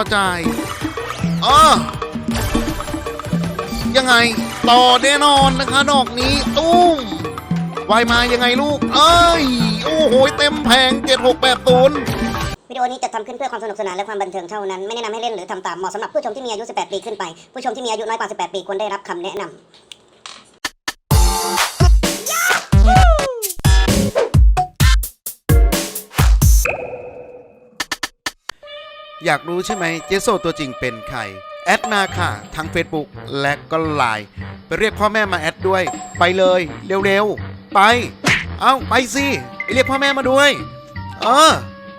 พอใจเออยังไง ต่อแน่นอนนะคะดอกนี้ ตุ้มวายมายังไงลูก เอ้ย โอ้โห เต็มแผง 7680 วิดีโอนี้จัดทำขึ้นเพื่อความสนุกสนานและความบันเทิงเท่านั้น ไม่แนะนำให้เล่นหรือทำตาม เหมาะสำหรับผู้ชมที่มีอายุ 18 ปีขึ้นไป ผู้ชมที่มีอายุน้อยกว่า 18 ปีควรได้รับคำแนะนำ อยากรู้ใช่ไหมเจโซตัวจริงเป็นใคร แอดมาค่ะ ทั้ง Facebook และก็ไลน์ไปเรียกพ่อแม่มาแอดด้วย ไปเลยเร็วๆ ไป เอาไปสิไปเรียกพ่อแม่มาด้วย เออ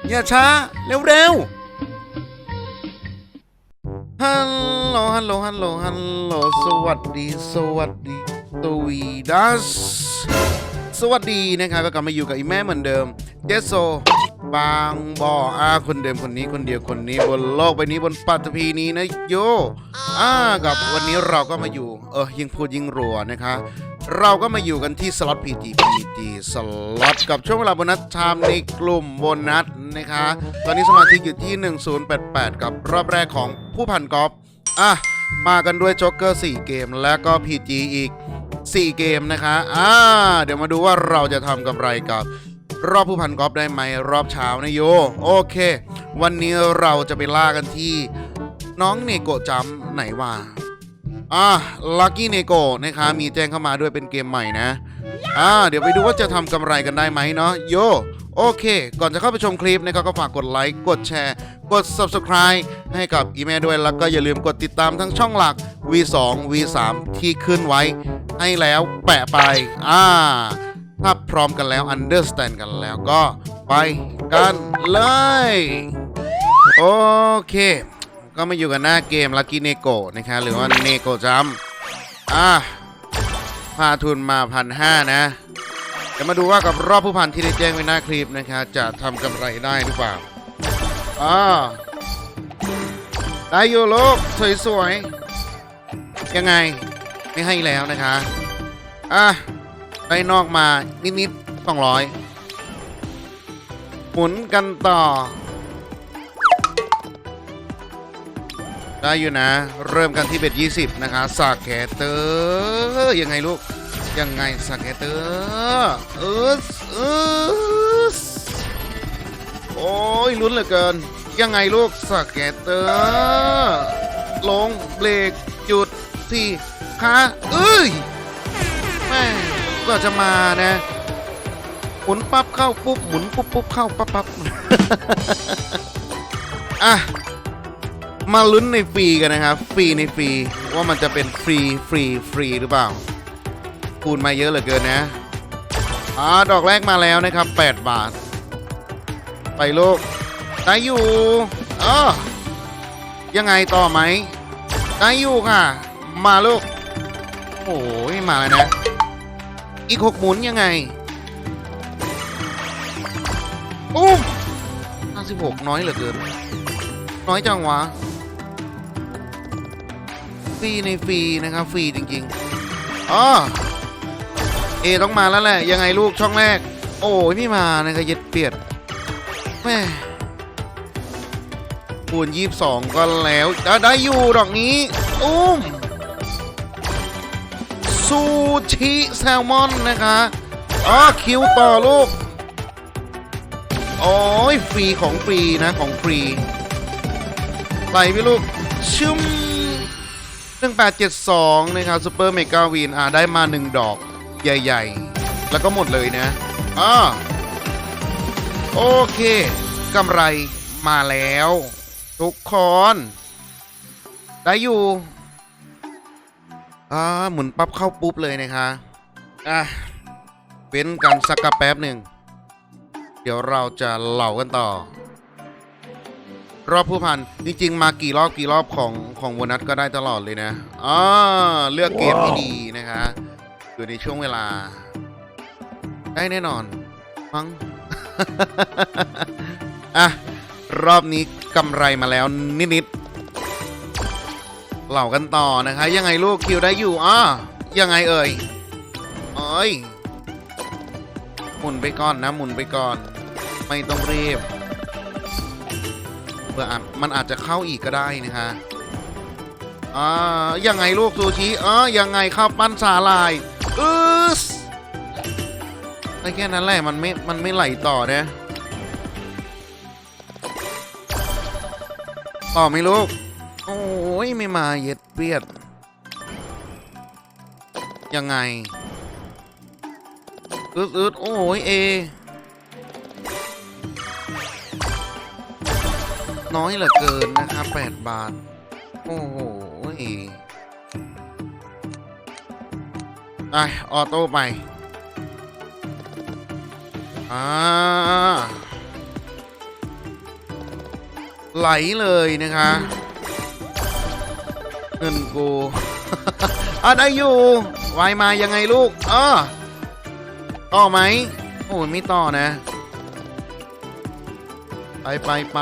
อย่าช้า เร็วๆฮัลโหล ฮัลโหล ฮัลโหล ฮัลโหล สวัสดี สวัสดีตวีดัส สวัสดีนะครับก็กลับมาอยู่กับอีแม่เหมือนเดิม เจสโซ บางบ่ออาคนเดิมคนนี้คนเดียวคนนี้บนโลกใบนี้บนปัตภีนี้นะโยอ่ากับวันนี้เราก็มาอยู่เออยิ่งพูดยิ่งรัวนะคะ เราก็มาอยู่กันที่สล็อต PG PG สล็อตกับช่วงเวลาโบนัสไทม์ในกลุ่มโบนัสนะคะ ตอนนี้สมาชิกอยู่ที่ 1088 กับรอบแรกของผู้พันกอล์ฟอะมากันด้วยจ็อกเกอร์ 4 เกมแล้วก็ PG อีก 4 เกมนะคะอ่าเดี๋ยวมาดูว่าเราจะทำกำไรกับ รอบผู้พันกอล์ฟได้ไหมรอบเช้านะโย โอเค วันนี้เราจะไปล่ากันที่ น้องเนโกะจัมป์ไหนวะอ่าลัคกี้เนโกะนะคะมีแจ้งเข้ามาด้วยเป็นเกมใหม่นะอ่าเดี๋ยวไปดูว่าจะทำกำไรกันได้ไหมเนาะโยโอเค ก่อนจะเข้าไปชมคลิปนะครับก็ฝากกดไลค์ กดแชร์ กด Subscribe ให้กับอีเมลด้วย แล้วก็อย่าลืมกดติดตามทั้งช่องหลัก V2 V3 ที่ขึ้นไว้ ให้แล้วแปะไป อ่า ถ้าพร้อมกันแล้ว understand กันแล้วก็ไปกันเลย โอเค ก็มาอยู่กันหน้าเกม Lucky n e g o นะคะหรือว่า n e g o Jump อะพาทุนมาพันห้านะเดี๋ยวมาดูว่ากับรอบผู้พันที่ได้แจ้งไว้หน้าคลิปนะคะจะทำกำไรได้หรือเปล่าอ่าได้อยู่ลูกสวยๆ ยังไงไม่ให้แล้วนะคะ อะ ได้นอกมานิดๆสองร้อยหมุนกันต่อ ได้อยู่นะ เริ่มกันที่เบ็ด20นะคะสากแคเตอร์ยังไงลูก ยังไงสากแคเตอร์เออเออโอ้ยลุ้นเหลือเกิน ยังไงลูกสากแคเตอร์ลงเบรกจุดที่ขาเอ้ยแม่ ก็จะมานะหมุนปั๊บเข้าปุ๊บหมุนปุ๊บปุ๊บเข้าปั๊บปั๊บอะมาลุ้นในฟรีกันนะครับ ฟรีในฟรีว่ามันจะเป็นฟรีฟรีฟรีหรือเปล่าคูณมาเยอะเหลือเกินนะอ่าดอกแรกมาแล้วนะครับ 8 บาท ไปลูกได้อยู่เออยังไงต่อไหมได้อยู่ค่ะ มาลูกโอ้ยมาแล้วนะ อีกหกหมุนยังไงปุ้ม56น้อยเหลือเกิน น้อยจังวะ ฟรีในฟรีนะครับ ฟรีจริงๆอ๋อเอต้องมาแล้วแหละ ยังไงลูกช่องแรก โอ้ยไม่มานะครับเย็ดเปียดแม่คูณยี่สิบสองก็แล้วได้อยู่ดอกนี้ อุ้ม ซูชิแซลมอนนะคะอ๋อคิวต่อลูกโอ้ยฟรีของฟรีนะของฟรีไหลไปลูกชุ่ม1872 นะครับซูเปอร์เมกาวีนอ่าได้มา 1 ดอกใหญ่ ๆ แล้วก็หมดเลยนะอ่าโอเคกำไรมาแล้ว ทุกคน ได้อยู่ อ่าหมุนปั๊บเข้าปุ๊บเลยนะคะอะเว้นกันสักกะแป๊บหนึ่ง เดี๋ยวเราจะเหล่ากันต่อ รอบผู้พันจริงๆ มากี่รอบกี่รอบของของโบนัสก็ได้ตลอดเลยนะอ่าเลือกเกมที่ดีนะคะอยู่ในช่วงเวลา ได้แน่นอนมั้งอะรอบนี้กำไรมาแล้วนิดๆ เหล่ากันต่อนะคะ ยังไงลูกคิวได้อยู่อะยังไงเอ่ยเอ้ยหมุนไปก่อนนะหมุนไปก่อน ไม่ต้องรีบผื่ออาจมันอาจจะเข้าอีกก็ได้นะคะอ่ายังไงลูกซูชิเออยังไงข้าวปั้นสาลายอืสได้แค่นั้นแหละมันไม่มันไม่ไหลต่อนะต่อไหมลูกโอ้ ยไม่มาเย็ดเปียด ยังไงอึดอึดโอ้ยเอ น้อยเหลือเกินนะครับ8บาท โอ้โหไอออโต้ไปอ่าไหลเลยนะคะ เงินกูอะได้อยู่วายมายังไงลูกอ้อต่อไหมโอ้ยไม่ต่อนะ ไปไปไป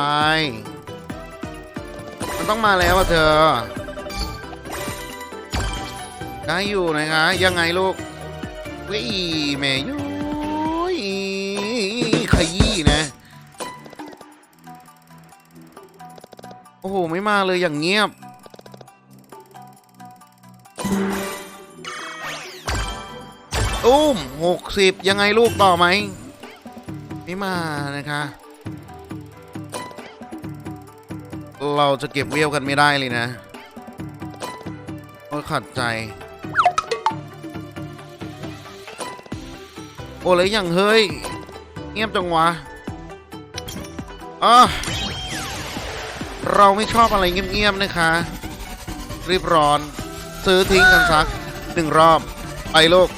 มันต้องมาแล้วอะเธอ ได้อยู่นะคะยังไงลูกวิ่งแม่ยุ้ยขยี้นะ โอ้โห ไม่มาเลยอย่างเงียบ ตุ้มหกสิบยังไงลูกต่อไหมไม่มานะคะ เราจะเก็บเวลกันไม่ได้เลยนะโอ้ยขัดใจ โอ้เลยอย่างเฮ้ย เงียบจังวะอะเราไม่ชอบอะไรเงียบๆนะคะ รีบร้อน ซื้อทิ้งกันสักหนึ่งรอบ ไปโลก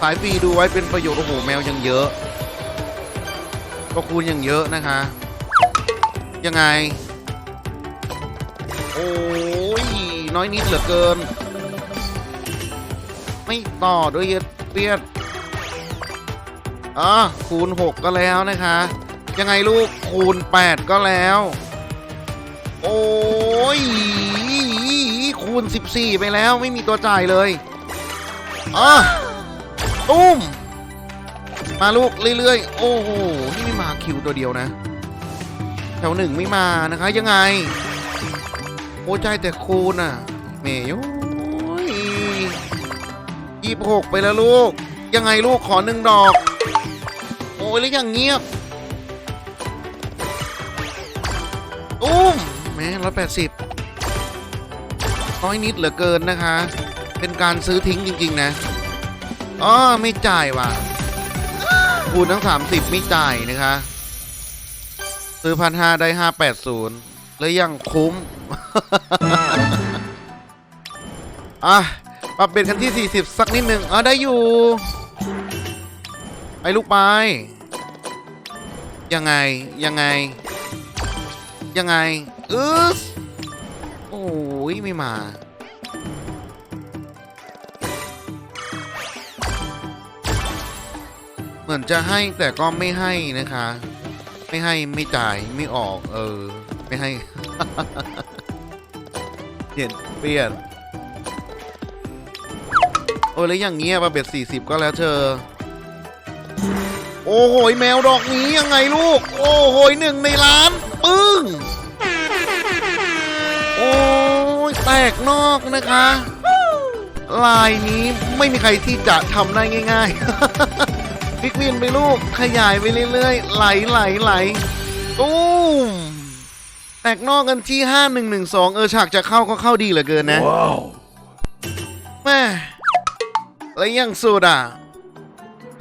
สายฟรีดูไว้เป็นประโยชน์โอ้โหแมวยังเยอะก็คูณยังเยอะนะคะ ยังไง โอ้ยน้อยนิดเหลือเกิน ไม่ต่อด้วยเย็ดเปียดอะคูณ 6 ก็แล้วนะคะ ยังไงลูกคูณ 8 ก็แล้ว โอ้ยคูณ 14 ไปแล้วไม่มีตัวจ่ายเลยอะ ตุ้ม มาลูกเรื่อยๆ โอ้โห นี่ไม่มาคิวตัวเดียวนะ แถวหนึ่งไม่มานะคะ ยังไง โอ้ใจแต่คูณอะเมยยี่หกไปแล้วลูก ยังไงลูกขอหนึ่งดอก โอ้ยแล้วยังเงียบตุ้มแม่ร้อยแปดสิบน้อยนิดเหลือเกินนะคะ เป็นการซื้อทิ้งจริง ๆ นะ อ๋อไม่จ่ายว่ะคูณทั้ง30ไม่จ่ายนะคะ ซื้อพันห้าได้ห้าแปดศูนย์แล้วยังคุ้ม อะปรับเป็นคันที่40สักนิดหนึ่งอะได้อยู่ ไปลูกไป ยังไง ยังไง ยังไง อือโอ้ยไม่มา เหมือนจะให้แต่ก็ไม่ให้นะคะ ไม่ให้ไม่จ่ายไม่ออก เออ ไม่ให้เห็นเปลี่ยนโอ้ยแล้วอย่างเงี้ยมาเบ็ดสี่สิบก็แล้วเธอ โอ้โหแมวดอกนี้ยังไงลูก โอ้โหหนึ่งในล้านปึ้งโอ้ยแตกนอกนะคะ ลายนี้ไม่มีใครที่จะทำได้ง่าย ๆ พลิกวินไปลูก ขยายไปเรื่อยๆ ไหลไหลไหลตู้มแตกนอกกันที่ห้าหนึ่งหนึ่งสองเออฉากจะเข้าก็เข้าดีเหลือเกินนะ Wow. แม่แล้วยังสุดอะ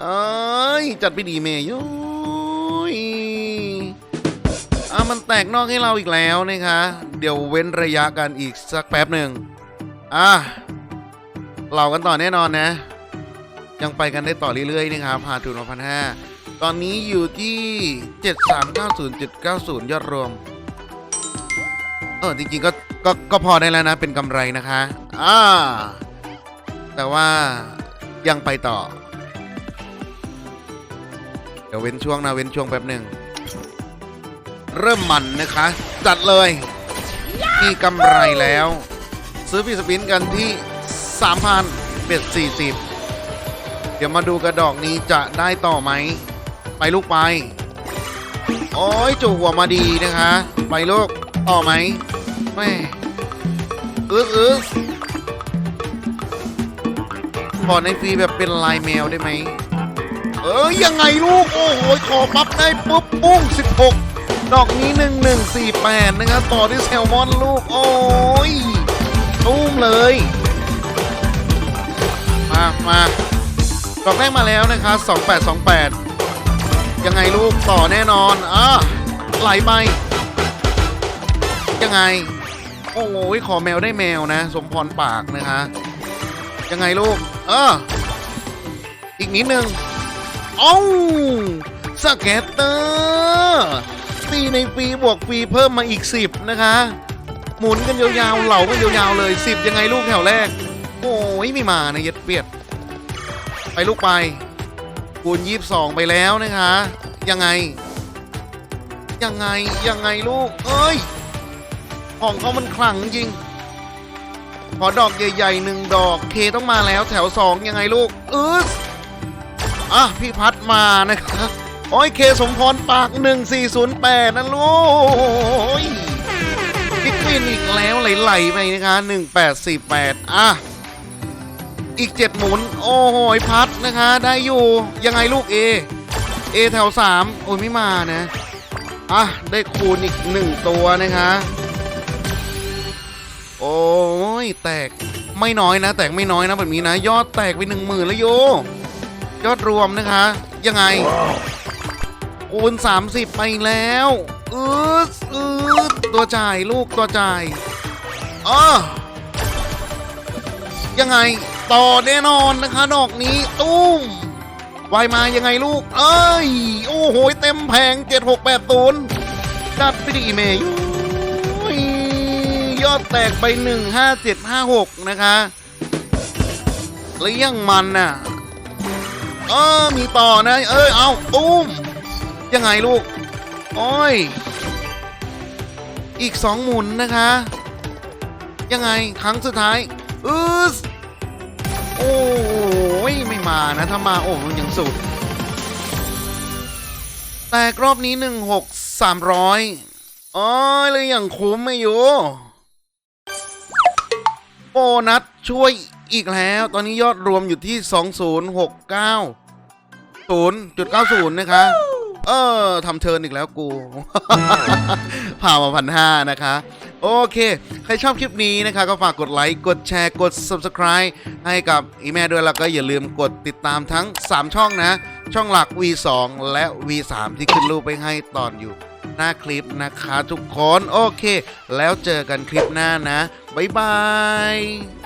เอ้ยจัดไปดีเมย์ยุ้ยอะมันแตกนอกให้เราอีกแล้วนะคะ เดี๋ยวเว้นระยะกันอีกสักแป๊บหนึ่งอะเรากันต่อแน่นอนนะ ยังไปกันได้ต่อเรื่อยๆนะครับพาทุนมาพันห้าตอนนี้อยู่ที่ 7390 790 ยอดรวม เออจริงๆก็ก็ก็พอได้แล้วนะเป็นกำไรนะคะอ่าแต่ว่ายังไปต่อ เดี๋ยวเว้นช่วงนะเว้นช่วงแป๊บหนึ่ง เริ่มมันนะคะ จัดเลยมีกำไรแล้ว ซื้อฟีสปินกันที่ 3,000เบ็ด40 เดี๋ยวมาดูกระดอกนี้จะได้ต่อไหม ไปลูกไป โอ้ยจู่หัวมาดีนะคะ ไปลูกต่อไหมแม่อึดอึดขอในฟรีแบบเป็นลายแมวได้ไหม เอ้ยยังไงลูก โอ้โหขอปั๊บได้ปุ๊บปุ้ง 16 ดอกนี้ 1148 นะครับ ต่อที่แซลมอนลูก โอ้ยตุ้มเลย มามา ดอกแรกมาแล้วนะคะ2828 ยังไงลูกต่อแน่นอนอะไหลไป ยังไง โอ้โหขอแมวได้แมวนะ สมพรปากนะคะ ยังไงลูก เออ อีกนิดนึงเอ้าสเก็ตเตอร์ปีในปีบวกปีเพิ่มมาอีก 10 นะคะ หมุนกันยาวๆ เหลากันยาวๆเลย 10 ยังไงลูกแถวแรก โอ้ยไม่มานะเย็ดเปียด ไปลูกไปคูณ22 ไปแล้วนะคะ ยังไง ยังไง ยังไงลูก เอ้ย ของเขามันขลังจริง ขอดอกใหญ่ๆหนึ่งดอก เคต้องมาแล้วแถวสองยังไงลูกอืออะ พี่พัดมานะคะโอ้ยเคสมพรปาก 1408 นะลูกพิกวินอีกแล้วไหลๆไปนะคะ 1848 อะ อีก 7 หมุน โอ้โหยพัดนะคะ ได้อยู่ยังไงลูก A A แถว 3 โอ้ยไม่มานะ อะ ได้คูณอีก 1 ตัวนะคะ โอ้ย แตกไม่น้อยนะ แตกไม่น้อยนะแบบนี้นะ ยอดแตกไปหนึ่งหมื่นแล้วโย ยอดรวมนะคะ ยังไงคูณ30 ไปแล้วอืดอืดตัวจ่ายลูกตัวจ่ายอ๋อยังไง ต่อแน่นอนนะคะดอกนี้ตุ้มวายมายังไงลูก เอ้ย โอ้โหเต็มแผง7680จัดไปดีเมย์ยุ้ยอดแตกไป15756นะคะแล้วยังมันน่ะ เออ มีต่อนะ เอ้ย เอาตุ้ม ยังไงลูก โอ้ย อีกสองหมุนนะคะ ยังไงครั้งสุดท้ายอือ โอ้ยไม่มานะถ้ามาโอ้มันยังสุด แต่รอบนี้หนึ่งหกสามร้อยอ้ยเลยอย่างคุ้มไม่อยู่โบนัสช่วยอีกแล้ว ตอนนี้ยอดรวมอยู่ที่ 2069 0.90 นะคะ เออทำเทิร์นอีกแล้วกูผ่ามาพันห้านะคะ โอเค ใครชอบคลิปนี้นะคะก็ฝากกดไลค์ กดแชร์ กด Subscribe ให้กับอีแม่ด้วย แล้วก็อย่าลืมกดติดตามทั้ง 3 ช่องนะ ช่องหลัก V2 และ V3 ที่ขึ้นรูปไปให้ตอนอยู่หน้าคลิปนะคะทุกคน โอเค แล้วเจอกันคลิปหน้านะ บ๊ายบาย